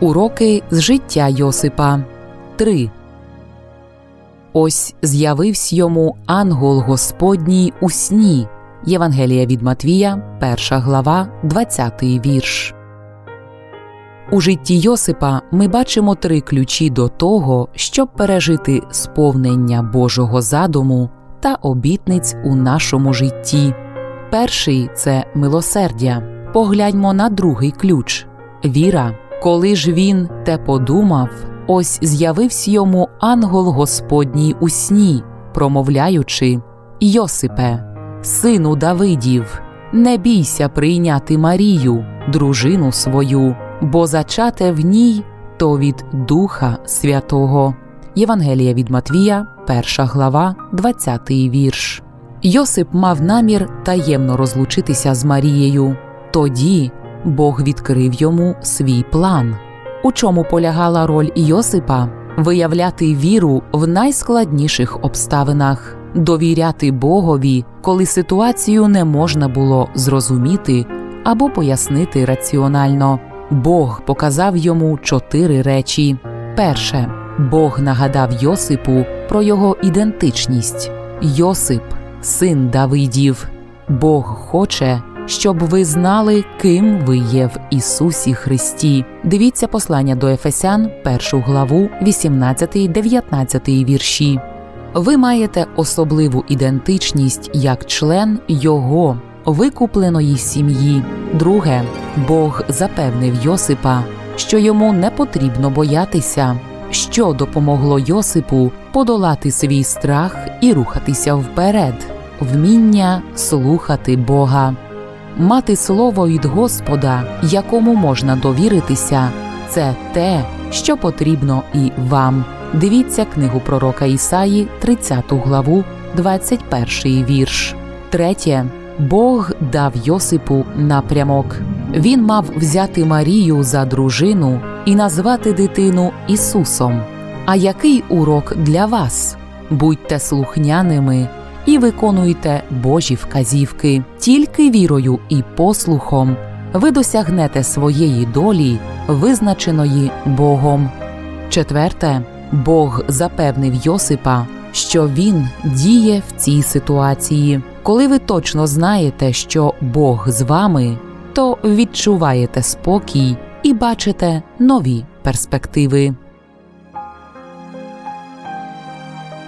Уроки з життя Йосипа 3. Ось з'явився йому ангел Господній у сні. Євангелія від Матвія, 1 глава, 20 вірш. У житті Йосипа ми бачимо три ключі до того, щоб пережити сповнення Божого задуму та обітниць у нашому житті. Перший це милосердя. Погляньмо на другий ключ віра. Коли ж він те подумав, ось з'явився йому ангел Господній у сні, промовляючи Йосипе, сину Давидів, не бійся прийняти Марію, дружину свою, бо зачате в ній то від Духа Святого. Євангелія від Матвія, 1 глава, 20 вірш. Йосип мав намір таємно розлучитися з Марією. Тоді Бог відкрив йому свій план. У чому полягала роль Йосипа виявляти віру в найскладніших обставинах, довіряти Богові, коли ситуацію не можна було зрозуміти або пояснити раціонально. Бог показав йому чотири речі. Перше, Бог нагадав Йосипу про його ідентичність. Йосип, син Давидів. Бог хоче, щоб ви знали, ким ви є в Ісусі Христі. Дивіться послання до Ефесян, першу главу, 18-19 вірші. Ви маєте особливу ідентичність як член Його викупленої сім'ї. Друге, Бог запевнив Йосипа, що йому не потрібно боятися, що допомогло Йосипу подолати свій страх і рухатися вперед, вміння слухати Бога. Мати слово від Господа, якому можна довіритися, це те, що потрібно і вам. Дивіться книгу пророка Ісаї, 30 главу, 21 вірш. Третє. Бог дав Йосипу напрямок. Він мав взяти Марію за дружину і назвати дитину Ісусом. А який урок для вас? Будьте слухняними і виконуйте Божі вказівки. Тільки вірою і послухом ви досягнете своєї долі, визначеної Богом. Четверте, Бог запевнив Йосипа, що він діє в цій ситуації. Коли ви точно знаєте, що Бог з вами, то відчуваєте спокій і бачите нові перспективи.